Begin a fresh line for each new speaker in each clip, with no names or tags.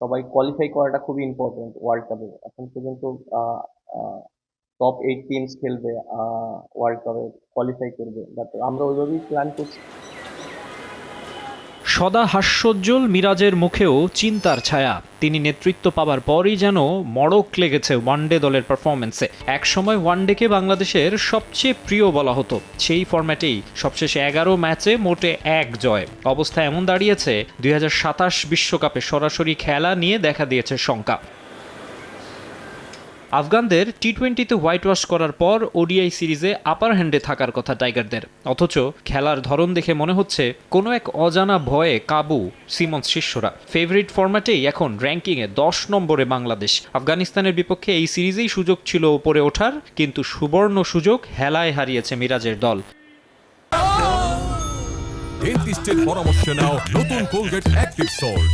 সবাই কোয়ালিফাই করাটা খুবই ইম্পর্টেন্ট ওয়ার্ল্ড কাপে এখন পর্যন্ত টপ এইট টিমস খেলবে ওয়ার্ল্ড কাপে কোয়ালিফাই করবে। বাট আমরা ওইভাবেই প্ল্যান করছি।
সদা হাস্যোজ্জ্বল মিরাজের মুখেও চিন্তার ছায়া। তিনি নেতৃত্ব পাবার পরই যেন মড়ক লেগেছে ওয়ানডে দলের পারফরমেন্সে একসময় ওয়ানডেকে বাংলাদেশের সবচেয়ে প্রিয় বলা হতো। সেই ফর্ম্যাটেই সবশেষে এগারো ম্যাচে মোটে এক জয়। অবস্থা এমন দাঁড়িয়েছে, দুই বিশ্বকাপে সরাসরি খেলা নিয়ে দেখা দিয়েছে শঙ্কা। আফগানদের টি টোয়েন্টিতে হোয়াইট ওয়াশ করার পর ওডিআই সিরিজে আপার হ্যান্ডে থাকার কথা টাইগারদের। অথচ খেলার ধরন দেখে মনে হচ্ছে কোনো এক অজানা ভয়ে কাবু সিমন্স শিষ্যরা। ফেভারিট ফরম্যাটেই এখন র্যাঙ্কিংয়ে দশ নম্বরে বাংলাদেশ। আফগানিস্তানের বিপক্ষে এই সিরিজেই সুযোগ ছিল ওপরে ওঠার, কিন্তু সুবর্ণ সুযোগ হেলায় হারিয়েছে মিরাজের দল।
ডেন্টিস্টের পরামর্শ নাও, নতুন কোলগেট অ্যাক্টিভ সল্ট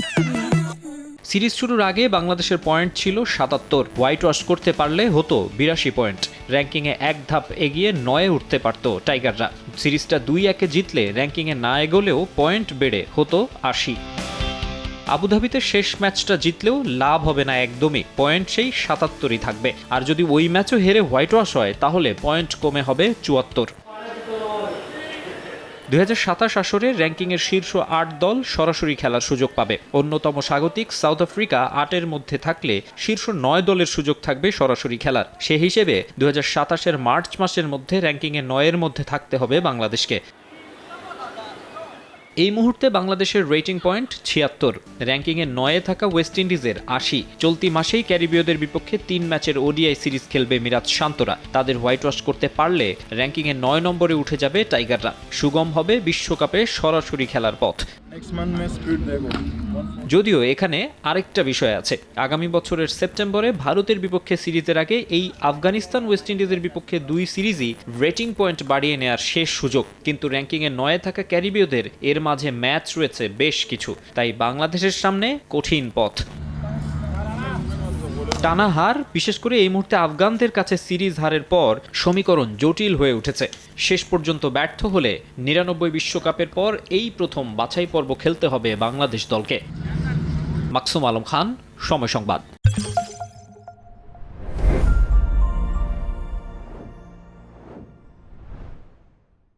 সিরিজ শুরুর আগে বাংলাদেশের পয়েন্ট ছিল সাতাত্তর। হোয়াইট ওয়াশ করতে পারলে হতো বিরাশি পয়েন্ট। র্যাঙ্কিংয়ে এক ধাপ এগিয়ে নয়ে উঠতে পারত টাইগাররা। সিরিজটা দুই একে জিতলে র্যাঙ্কিংয়ে না এগোলেও পয়েন্ট বেড়ে হতো আশি। আবুধাবিতে শেষ ম্যাচটা জিতলেও লাভ হবে না একদমই। পয়েন্ট সেই সাতাত্তরই থাকবে। আর যদি ওই ম্যাচও হেরে হোয়াইট ওয়াশ হয়, তাহলে পয়েন্ট কমে হবে চুয়াত্তর। দুই হাজার সাতাশ আসরে র্যাঙ্কিংয়ের শীর্ষ আট দল সরাসরি খেলার সুযোগ পাবে। অন্যতম স্বাগতিক সাউথ আফ্রিকা আটের মধ্যে থাকলে শীর্ষ নয় দলের সুযোগ থাকবে সরাসরি খেলার। সে হিসেবে দু সাতাশের মার্চ মাসের মধ্যে র্যাঙ্কিংয়ে নয়ের মধ্যে থাকতে হবে বাংলাদেশকে। এই মুহূর্তে বাংলাদেশের রেটিং পয়েন্ট ছিয়াত্তর। র্যাঙ্কিংয়ে নয়ে থাকা ওয়েস্ট ইন্ডিজের আশি। চলতি মাসেই ক্যারিবীয়দের বিপক্ষে তিন ম্যাচের ওডিআই সিরিজ খেলবে মিরাজ শান্তরা। তাদের হোয়াইট ওয়াশ করতে পারলে র্যাঙ্কিংয়ে নয় নম্বরে উঠে যাবে টাইগাররা। সুগম হবে বিশ্বকাপে সরাসরি খেলার পথ। যদিও এখানে আরেকটা বিষয় আছে। আগামী বছরের সেপ্টেম্বরে ভারতের বিপক্ষে সিরিজের আগে এই আফগানিস্তান ওয়েস্ট ইন্ডিজের বিপক্ষে দুই সিরিজই রেটিং পয়েন্ট বাড়িয়ে নেয়ার শেষ সুযোগ। কিন্তু র্যাঙ্কিংয়ে নয়ে থাকা ক্যারিবীয়দের এর মাঝে ম্যাচ রয়েছে বেশ কিছু। তাই বাংলাদেশের সামনে কঠিন পথ। টানা হার, বিশেষ করে এই মুহূর্তে আফগানদের কাছে সিরিজ হারের পর সমীকরণ জটিল হয়ে উঠেছে। শেষ পর্যন্ত ব্যর্থ হলে নিরানব্বই বিশ্বকাপের পর এই প্রথম বাছাই পর্ব খেলতে হবে বাংলাদেশ দলকে। মাকসুম আলম খান, সময় সংবাদ।